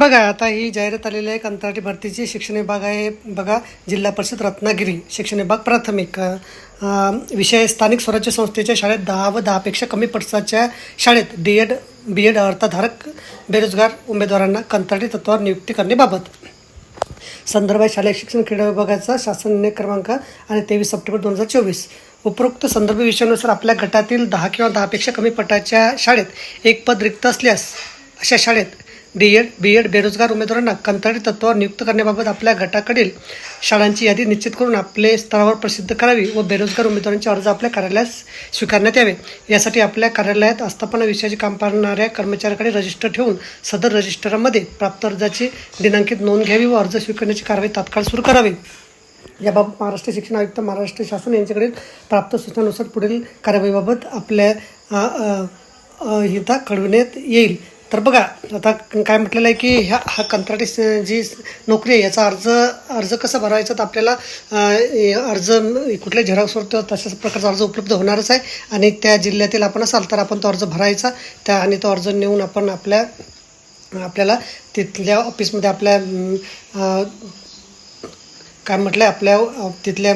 बघा आता ही जाहिरात आलेली आहे कंत्राटी भरतीची शिक्षण विभाग आहे. बघा जिल्हा परिषद रत्नागिरी शिक्षण विभाग प्राथमिक. विषय स्थानिक स्वराज्य संस्थेच्या शाळेत दहा व दहापेक्षा कमी पटसाच्या शाळेत डी एड बी एड अर्थधारक बेरोजगार उमेदवारांना कंत्राटी तत्वावर नियुक्ती करण्याबाबत. संदर्भ शालेय शिक्षण क्रीडा विभागाचा शासन निर्णय क्रमांक आणि तेवीस सप्टेंबर दोन हजार चोवीस. उपरोक्त संदर्भ विषयानुसार आपल्या गटातील दहा किंवा दहापेक्षा कमी पटाच्या शाळेत एक पद रिक्त असल्यास अशा शाळेत डी एड बी एड बेरोजगार उमेदवारांना कंत्राटी तत्वावर नियुक्त करण्याबाबत आपल्या गटाकडील शाळांची यादी निश्चित करून आपले स्तरावर प्रसिद्ध करावी व बेरोजगार उमेदवारांचे अर्ज आपल्या कार्यालयास स्वीकारण्यात यावे. यासाठी आपल्या कार्यालयात आस्थापना विषयाचे काम पाहणाऱ्या कर्मचाऱ्याकडे रजिस्टर ठेवून सदर रजिस्टरमध्ये प्राप्त अर्जाची दिनांकित नोंद घ्यावी व अर्ज स्वीकारण्याची कारवाई तात्काळ सुरू करावी. याबाबत महाराष्ट्र शिक्षण आयुक्त महाराष्ट्र शासन यांच्याकडे प्राप्त सूचनानुसार पुढील कार्यवाहीबाबत आपल्या हिता कळविण्यात येईल. तर बघा आता काय म्हटलेलं आहे की ह्या हा कंत्राटी जी नोकरी आहे याचा अर्ज अर्ज कसा भरायचा? तर आपल्याला अर्ज कुठल्या झेरॉक्सवर तशाच प्रकारचा अर्ज उपलब्ध होणारच आहे. आणि त्या जिल्ह्यातील आपण असाल तर आपण तो अर्ज भरायचा. त्या आणि तो अर्ज नेऊन आपण आपल्या आपल्याला तिथल्या ऑफिसमध्ये आपल्या काय म्हटलं आहे आपल्या तिथल्या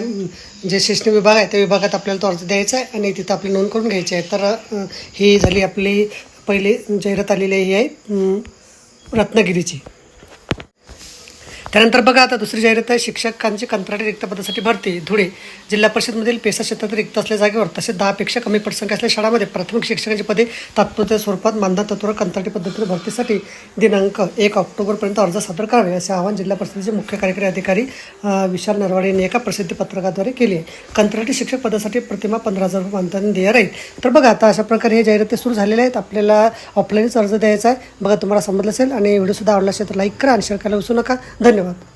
जे शैक्षणिक विभाग आहे त्या विभागात आपल्याला तो अर्ज द्यायचा आहे आणि तिथं आपली नोंद करून घ्यायची आहे. तर ही झाली आपली पहिले जाहिरात आलेली आहे ही आहे रत्नागिरीची. त्यानंतर बघा आता दुसरी जाहिरात आहे शिक्षकांची कंत्राटी रिक्त पदासाठी भरती धुळे. जिल्हा परिषदमधील पेसा क्षेत्रात रिक्त असल्या जागेवर तसेच दहापेक्षा कमी पटसंख्या असलेल्या शाळामध्ये प्राथमिक शिक्षकांची पदे तात्पुरत्या स्वरूपात मानधन तत्वावर कंत्राटी पद्धतीने भरतीसाठी दिनांक एक ऑक्टोबरपर्यंत अर्ज सादर करावे असे आवाहन जिल्हा परिषदेचे मुख्य कार्यकारी अधिकारी विशाल नरवाडे यांनी एका प्रसिद्धी पत्रकाद्वारे केली आहे. कंत्राटी शिक्षक पदासाठी प्रतिमा पंधरा हजार रुपये मानधन देय राहील. तर बघा आता अशा प्रकारे हे जाहिराती सुरू झालेल्या आहेत. आपल्याला ऑफलाईनच अर्ज द्यायचा आहे. बघा तुम्हाला समजलं असेल आणि व्हिडिओसुद्धा आवडला असेल तर लाईक करा आणि शेअर करायला विसरू नका. धन्यवाद. ধন্যবাদ